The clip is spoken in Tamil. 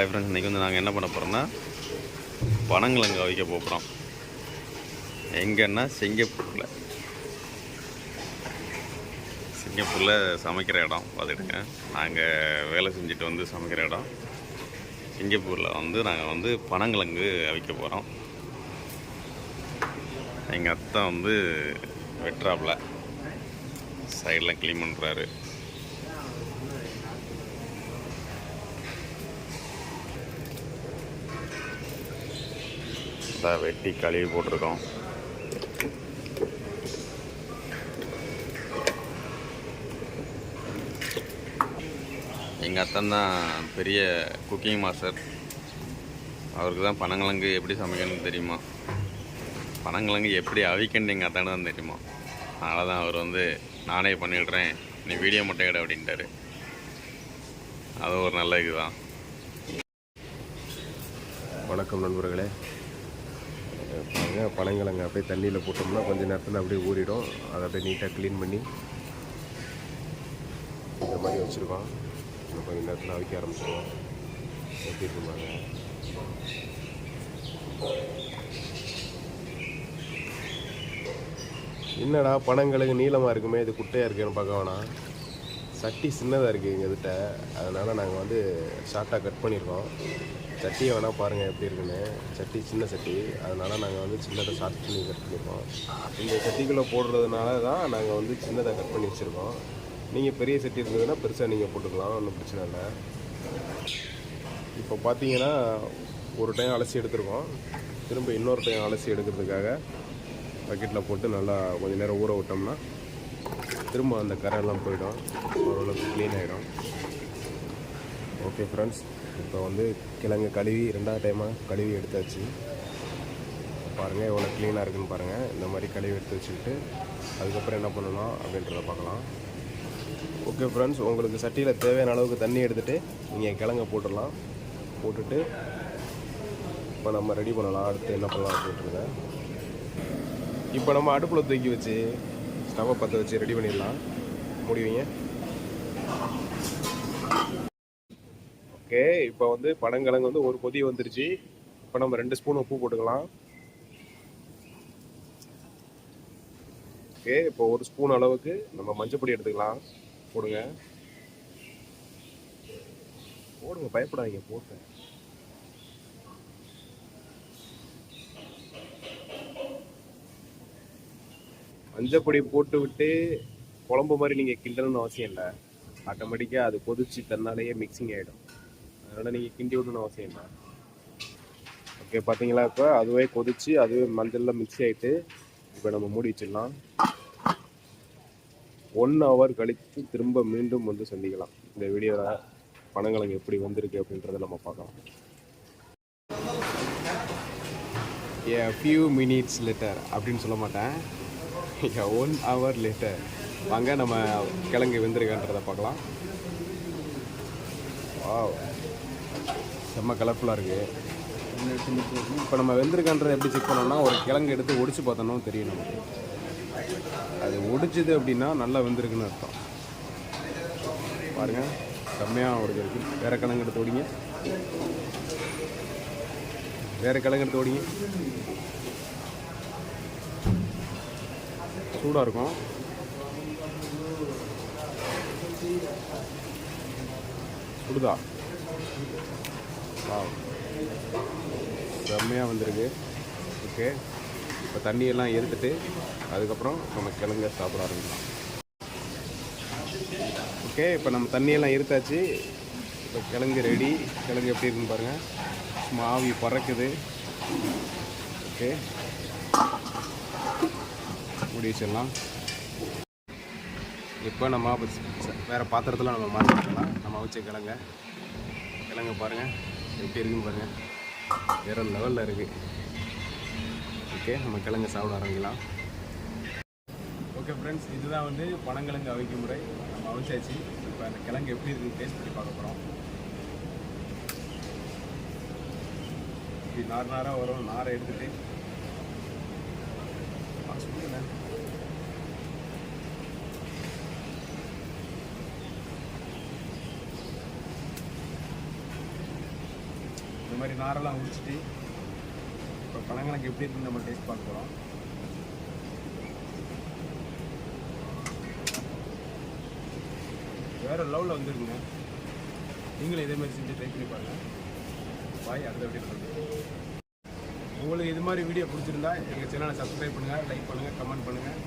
ஹாய் ஃப்ரெண்ட்ஸ் இன்றைக்கி வந்து நாங்கள் என்ன பண்ண போகிறோம்னா பனங்கிழங்கு அவிக்க போகிறோம் எங்கன்னா சிங்கப்பூரில். சிங்கப்பூரில் சமைக்கிற இடம் பார்த்துட்டுங்க நாங்கள் வேலை செஞ்சுட்டு வந்து சமைக்கிற இடம். சிங்கப்பூரில் வந்து நாங்கள் வந்து பனங்கிழங்கு அவிக்க போகிறோம் எங்கள் அத்தை வந்து வெட்டுறாப்புல சைடில் க்ளீன் பண்ணுறாரு இந்த வெட்டி கழுவி போட்டிருக்கோம். எங்கள் அத்தன் தான் பெரிய குக்கிங் மாஸ்டர் அவருக்கு தான் பனங்கிழங்கு எப்படி சமைக்கணும்னு தெரியுமா? பனங்கிழங்கு எப்படி அவிக்கணும்னு எங்கள் அத்தானு தான் தெரியுமா? அதனால தான் அவர் வந்து நானே பண்ணிடுறேன் நீ வீடியோ மட்டும் எடு அப்படின்ட்டாரு. அது ஒரு நல்ல இதுதான். வணக்கம் நண்பர்களே. பாருங்க பனங்கிழங்கு அப்படியே தண்ணியில் போட்டோம்னா கொஞ்ச நேரத்தில் அப்படியே ஊறிடும். அதை அப்படியே நீட்டாக க்ளீன் பண்ணி இந்த மாதிரி வச்சுருக்கோம். இன்னும் கொஞ்சம் நேரத்தில் அவிக்க ஆரம்பிச்சிடுவோம் எப்படி இருக்குமாங்க என்னடா பனங்கிழங்கு நீளமாக இருக்குமே இது குட்டையாக இருக்குன்னு பார்க்க வேணாம். சட்டி சின்னதாக இருக்குது எங்கள் கிட்ட அதனால் நாங்கள் வந்து ஷார்ட்டாக கட் பண்ணியிருக்கோம். சட்டியை வேணால் பாருங்கள் எப்படி இருக்குன்னு. சட்டி சின்ன சட்டி. அதனால் நாங்கள் வந்து சின்னதை ஷார்ட் பண்ணி கட் பண்ணியிருக்கோம் இந்த சட்டிக்குள்ளே போடுறதுனால தான் நாங்கள் வந்து சின்னதாக கட் பண்ணி வச்சுருக்கோம். நீங்கள் பெரிய சட்டி இருந்ததுன்னா பெருசாக நீங்கள் போட்டுக்கலாம் ஒன்றும் பிரச்சனை இல்லை. இப்போ பார்த்தீங்கன்னா ஒரு டைம் அலசி எடுத்துருக்கோம். திரும்ப இன்னொரு டைம் அலசி எடுக்கிறதுக்காக பக்கெட்டில் போட்டு நல்லா கொஞ்சம் நேரம் ஊற விட்டோம்னா திரும்ப அந்த கரையெல்லாம் போயிடும். ஓரளவுக்கு க்ளீன் ஆகிடும் ஓகே ஃப்ரெண்ட்ஸ் இப்போ வந்து கிழங்கு கழுவி ரெண்டாவது டைமாக கழுவி எடுத்தாச்சு. பாருங்கள் எவ்வளோ க்ளீனாக இருக்குன்னு பாருங்கள் இந்த மாதிரி கழுவி எடுத்து வச்சுக்கிட்டு அதுக்கப்புறம் என்ன பண்ணணும் அப்படின்றத பார்க்கலாம். ஓகே ஃப்ரெண்ட்ஸ் உங்களுக்கு சட்டியில் தேவையான அளவுக்கு தண்ணி எடுத்துகிட்டு நீங்கள் கிழங்க போட்டுடலாம். போட்டுட்டு இப்போ நம்ம ரெடி பண்ணலாம். அடுத்து என்ன பண்ணலாம் போட்டுருங்க இப்போ நம்ம அடுப்பில் தூக்கி வச்சு ஸ்டவ்வை பற்ற வச்சு ரெடி பண்ணிடலாம். முடிவீங்க? ஓகே இப்போ வந்து பனங்கிழங்கு வந்து ஒரு கொதி வந்துருச்சு. இப்போ நம்ம ரெண்டு ஸ்பூன் உப்பு போட்டுக்கலாம். ஓகே இப்போ ஒரு ஸ்பூன் அளவுக்கு நம்ம மஞ்சப்பொடி எடுத்துக்கலாம். போடுங்க. போடுங்க பயப்படாதீங்க போட்டு மஞ்சப்பொடி போட்டு விட்டு குழம்பு மாதிரி நீங்கள் கிண்டணும்னு அவசியம் இல்லை. ஆட்டோமேட்டிக்காக அது கொதிச்சு தன்னாலேயே மிக்சிங் ஆகிடும் அதனால் நீங்கள் கிண்டி விடணும்னு அவசியம் இல்லை. ஓகே பார்த்தீங்களா இப்போ? அதுவே கொதிச்சு அதுவே மஞ்சளில் மிக்ஸ் ஆகிட்டு இப்போ நம்ம மூடி வச்சிடலாம். ஒன் ஹவர் கழித்து திரும்ப மீண்டும் வந்து சந்திக்கலாம். இந்த வீடியோவில் பணங்களுக்கு எப்படி வந்திருக்கு அப்படின்றத நம்ம பார்க்கலாம். ஏ ஃபியூ மினிட்ஸ் லிட்டர் அப்படின்னு சொல்ல மாட்டேன். ஒன் ஹவர் லேட்டர் வாங்க நம்ம கிழங்கு வெந்திருக்கான்றதை பார்க்கலாம். வாவ் செம்ம கலர்ஃபுல்லாக இருக்குது இப்போ நம்ம வெந்திருக்கான்றதை எப்படி செக் பண்ணோம்னா ஒரு கிழங்கு எடுத்து ஒடிச்சு பார்த்தோம்னா தெரியும் நமக்கு. அது ஒடிச்சது அப்படின்னா நல்லா வெந்திருக்குன்னு அர்த்தம். பாருங்கள் செம்மையாக ஒரு இருக்கு. வேறு கிழங்கு எடுத்து ஓடிங்க வேறு கிழங்கு எடுத்து ஓடிங்க சூடாக இருக்கும். சுடுதா? செம்மையாக வந்திருக்கு. ஓகே இப்போ தண்ணியெல்லாம் எடுத்துட்டு அதுக்கப்புறம் நம்ம கிழங்க சாப்பிட ஆரம்பிக்கலாம். ஓகே இப்போ நம்ம தண்ணியெல்லாம் எடுத்தாச்சு. இப்போ கிழங்கு ரெடி கிழங்கு எப்படி இருக்குன்னு பாருங்கள் சும்மா ஆவி பறக்குது. ஓகே முடிச்சிடலாம் இப்போ நம்ம வேறு பாத்திரத்தில் நம்ம மாற்றிக்கலாம் நம்ம வச்ச கிழங்க. கிழங்கு பாருங்கள் எப்படி இருக்குன்னு பாருங்கள் வேறு லெவலில் இருக்குது ஓகே நம்ம கிழங்கு சாப்பிட ஆரம்பிக்கலாம். ஓகே ஃப்ரெண்ட்ஸ் இதுதான் வந்து பனங்கிழங்கு அவிக்கும் முறை நம்ம அவிச்சாச்சு. இப்போ அந்த கிழங்கு எப்படி இருக்குன்னு டேஸ்ட் பண்ணி பார்க்க போகிறோம் இப்படி நார் நாராக வரும். நாரை எடுத்துட்டு மாதிரி நாரெல்லாம் உரிச்சிட்டு இப்போ பழங்கணக்கு எப்படி இருக்குன்னு நம்ம டேஸ்ட் பார்க்க போகிறோம் வேறு லெவலில் வந்துருக்குங்க. நீங்களும் இதே மாதிரி செஞ்சு ட்ரை பண்ணி பாருங்கள் பாய் அடுத்த வீடியோ உங்களுக்கு இது மாதிரி வீடியோ பிடிச்சிருந்தா எங்கள் சேனலை சப்ஸ்கிரைப் பண்ணுங்கள் லைக் பண்ணுங்கள் கமெண்ட் பண்ணுங்கள்